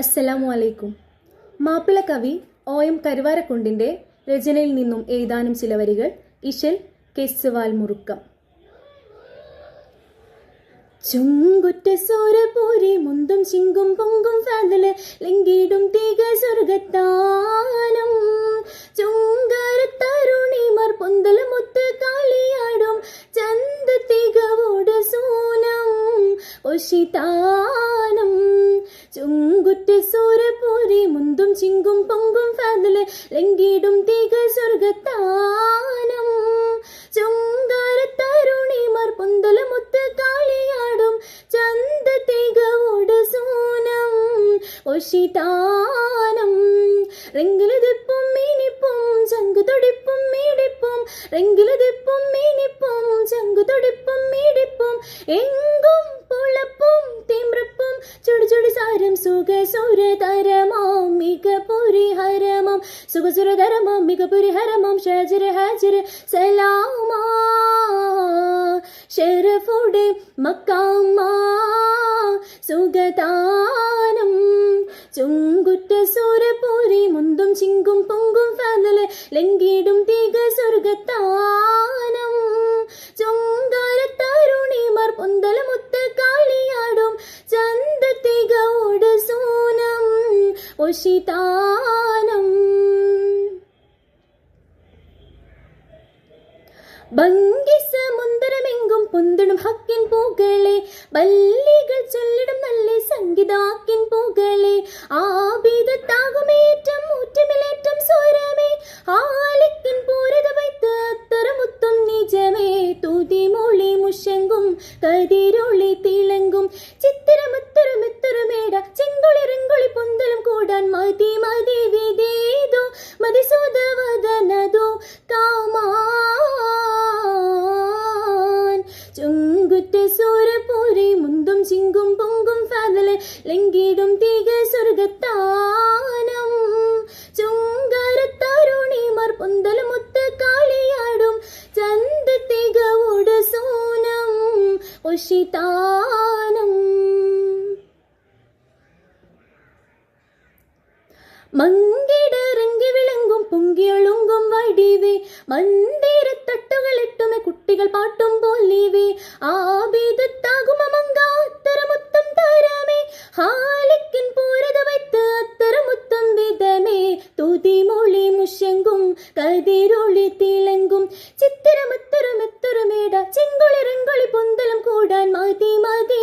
അസ്സലാമു അലൈക്കും മാപ്പിള കവി ഒ എം കരുവാരക്കുണ്ടിന്റെ രചനയിൽ നിന്നും ഏതാനും ചില വരികൾ ഇഷൽ കെസ്വാൽ മുറുക്കം. ചുങ്കുറ്റ സോരപൂരി മുന്തും ചിങ്കും പൊങ്കും ഫാദൽ ലിംഗീടും തീക സ്വർഗത്താനം. ചുങ്കുറ്റ സൂരപൂരി മുന്തും ചിങ്കും പൊങ്കും ഫാദൽ ലങ്കിടും തീകൾ സ്വർഗത്താനം. ചുടു സാരം സുഖ സുരതരമാം മിക പുരിഹരമാം സുഖ സുരതരമാം മിക പുരിഹരമാം ഷജര ഹജര സലാമാ ഷെറഫുടെ സുഗതാനം ചുങ്കുറ്റ സുരപുരി മുന്തും ചിങ്കും പൊങ്കും ഫാദൽ ലങ്കിടും തീക സ്വർഗത്താനം ചുങ്കാരത്താരുണിമാർ പൊന്തല മുത്ത കാളിയാടും ഒഷിതാനം ബംഗിസ മുന്തരമെങ്കും പൊന്തണം ഹക്കിൻ പൂകളെ വല്ലികൾ ചൊല്ലിടും നല്ല സംഗീതാക്കിൻ പൂകളെ ആബിദത്താകുമേറ്റം ഊറ്റമിലേറ്റം സ്വരമേ. ആലിക്കിൻ പൂരത വൈത്ത് അത്തരമുത്തും നിജമേ. തുതിമൊളി മുഷങ്കും കതിരൊളി തിളങ്കും. ചിത്തിരമുത്തരമുത്തരമേട ചെങ്കുളി കൂടാൻ മതി മതി വിധേതോ മതിസൂദവദനതോ കാമാൻ. ചുങ്കുറ്റ സൂരപൂരി മുന്തും ചിങ്കും പൊങ്കും ഫാദൽ ലങ്കിടും തീക സ്വർഗത്താനം. ചുങ്കാര തരുണിമാർ പൊന്തല മുത്ത് കാളിയാടും ചന്ത തികവുട സൂനം. ഒഷിതാനം പൊങ്കിയൊളുങ്കും വടിവേ. മന്ദിരത്തട്ടുകളിട്ടുമെ കുട്ടികൾ പാട്ടും പോലിവേ. ആബിദത്താകുമ അമങ്കാത്തരമുത്തം തരമേ. ഹാലിക്കിൻ പൂരത വൈത്ത് അത്തരമുത്തം വിധമേ. തുതിമൊളി മുഷ്യങ്കും കതിരൊളി തിളങ്കും. ചിത്തിരമുത്തരമെത്തരമേട ചെങ്കുളി റിങ്കുളി പൊന്തലും കൂടാൻ മതി മതി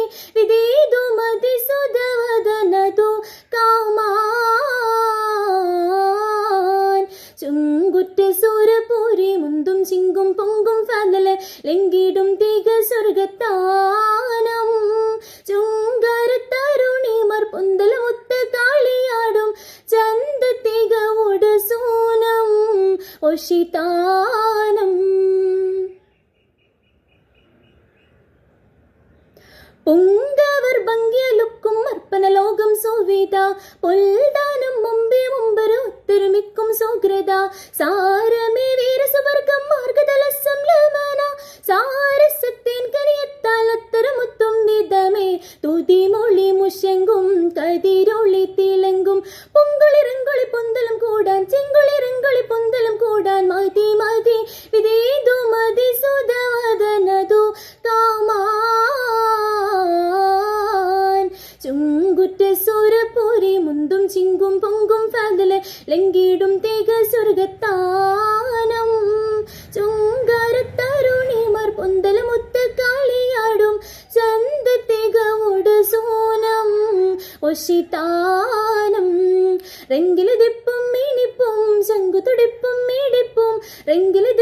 தர்ஷிதானம் பொங்கவர் பங்கியலுக்கும் அர்ப்பண லோகம் சோவேதா. பொல்தானம் மும்பே மும்பரு ஒத்தருமிக்கும் சோகிரதா. சாரமே வீர சுவர்க்கம் மார்கதலசம் லமனா. சார ചുങ്കുറ്റ സൂരപൂരി മുന്തും ചിങ്കും പൊങ്കും ഫാദൽ ലങ്കിടും തേക സ്വർഗത്താനം. ചുങ്കാരത്തരുണിമാർ പൊന്തല മുത്ത കാളിയാടും ചന്ത തികവോട് സൂനം. ഒഷിതാനം റെങ്കിലതിപ്പും മീണിപ്പും ചങ്കു തുടിപ്പും മീടിപ്പും റെങ്കിലതിപ്പും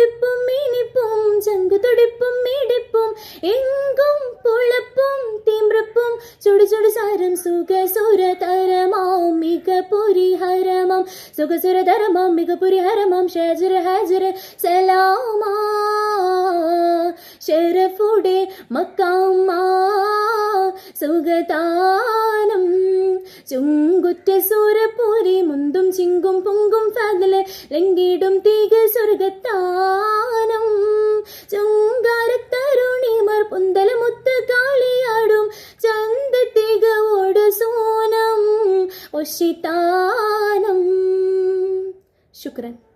ചുടു ചുടു സാരം സുഖ സുരതരമാം മിക പുരിഹരമാം സുഖ സുരതരമാം മിക പുരിഹരമാം ഷജര ഹജര സലാമാ ഷെറഫുടെ മക്കാമാ സുഗതാനം ചുങ്കുറ്റ സൂരപ്പൂരി മുന്തും ചിങ്കും പൊങ്കും ഫാദൽ ലങ്കിടും തീക സ്വർഗത്താനം ചുങ്കാര മുത്ത പൊന്തല शितानं शुक्रन्।